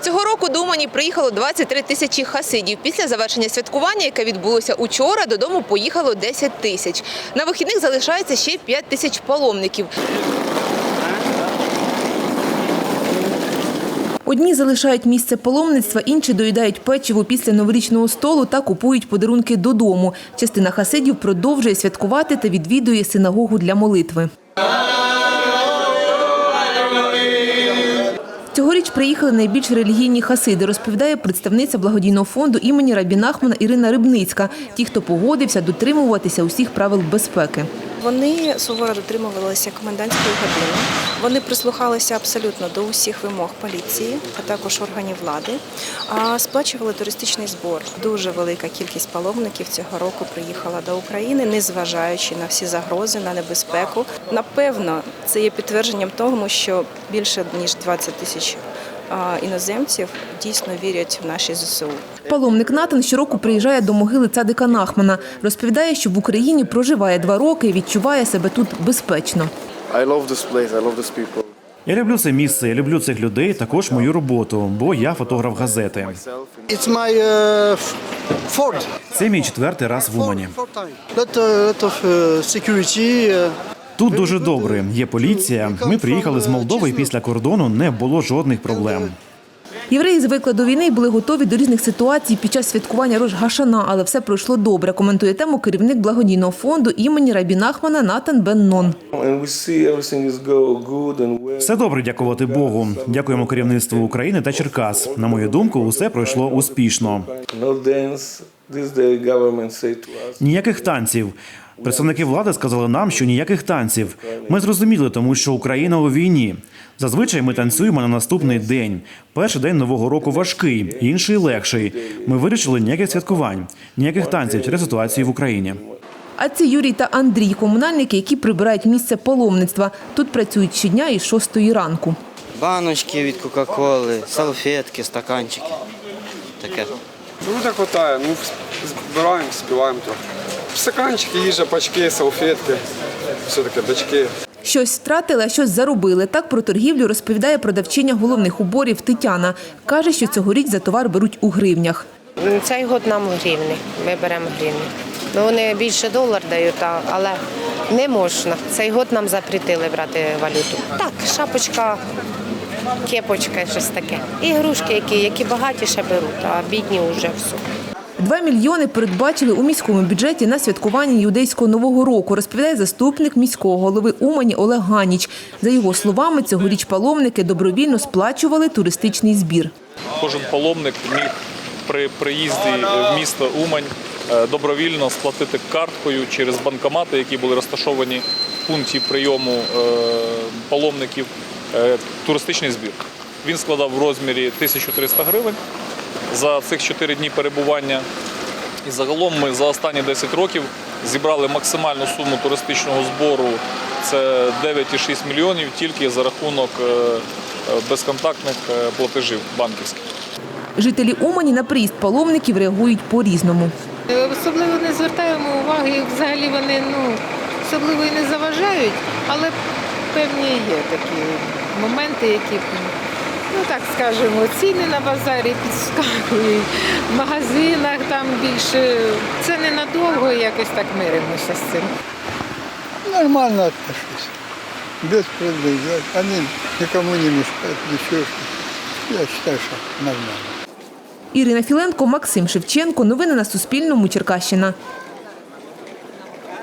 Цього року до Умані приїхало 23 тисячі хасидів. Після завершення святкування, яке відбулося учора, додому поїхало 10 тисяч. На вихідних залишається ще 5 тисяч паломників. Одні залишають місце паломництва, інші доїдають печиво після новорічного столу та купують подарунки додому. Частина хасидів продовжує святкувати та відвідує синагогу для молитви. Цьогоріч приїхали найбільш релігійні хасиди, розповідає представниця благодійного фонду імені Рабі Нахмана Ірина Рибницька. Ті, хто погодився дотримуватися усіх правил безпеки. Вони суворо дотримувалися комендантської години. Вони прислухалися абсолютно до усіх вимог поліції, а також органів влади. А сплачували туристичний збор. Дуже велика кількість паломників цього року приїхала до України, незважаючи на всі загрози, на небезпеку. Напевно, це є підтвердженням тому, що більше ніж 20 тисяч іноземців дійсно вірять в наші ЗСУ. Паломник Натан щороку приїжджає до могили цадика Нахмана. Розповідає, що в Україні проживає два роки і відчуває себе тут безпечно. I love this place. I love these people. Я люблю це місце, я люблю цих людей, також мою роботу, бо я фотограф газети. It's my uh, fourth, Це мій четвертий раз в Умані. Тут дуже добре. Є поліція. Ми приїхали з Молдови, і після кордону не було жодних проблем. Євреї звикли до війни і були готові до різних ситуацій під час святкування Рош Гашана, але все пройшло добре. Коментує тему керівник благодійного фонду імені Рабі Нахмана Натан Беннон. Все добре, дякувати Богу. Дякуємо керівництву України та Черкас. На мою думку, усе пройшло успішно. Ніяких танців. Представники влади сказали нам, що ніяких танців. Ми зрозуміли, тому що Україна у війні. Зазвичай ми танцюємо на наступний день. Перший день нового року важкий, інший легший. Ми вирішили ніяких святкувань, ніяких танців через ситуацію в Україні. А це Юрій та Андрій, комунальники, які прибирають місце паломництва. Тут працюють щодня із 6 ранку. Баночки від Кока-Коли, салфетки, стаканчики. Таке. Ну так хватає, ну збираємо, співаємо трохи. Стаканчики, їжа, пачки, салфетки, все таке, бачки. Щось втратили, а щось заробили. Так про торгівлю розповідає продавчиня головних уборів Тетяна. Каже, що цьогоріч за товар беруть у гривнях. Цей год нам гривні, ми беремо гривні. Ну, вони більше долар дають, але не можна. Цей год нам запретили брати валюту. Так, шапочка, кепочка, щось таке. І ігрушки, які, які багаті ще беруть, а бідні вже все. Два мільйони передбачили у міському бюджеті на святкування юдейського нового року, розповідає заступник міського голови Умані Олег Ганіч. За його словами, цьогоріч паломники добровільно сплачували туристичний збір. Кожен паломник міг при приїзді в місто Умань е, добровільно сплатити карткою через банкомати, які були розташовані в пункті прийому е, паломників, е, туристичний збір. Він складав в розмірі 1300 гривень за цих 4 дні перебування. І загалом ми за останні 10 років зібрали максимальну суму туристичного збору. Це 9,6 мільйонів тільки за рахунок е, е, безконтактних е, платежів банківських. Жителі Умані на приїзд паломників реагують по-різному. Особливо не звертаємо уваги, взагалі вони ну, особливо і не заважають, але певні є такі моменти, які, ну так скажемо, ціни на базарі підскакують, в магазинах там більше. Це ненадовго якось так миримося з цим. нормально отношусь. Без предъяв. Они никому не мешают, ничего. Я считаю, что нормально. Ірина Філенко, Максим Шевченко. Новини на Суспільному. Черкащина.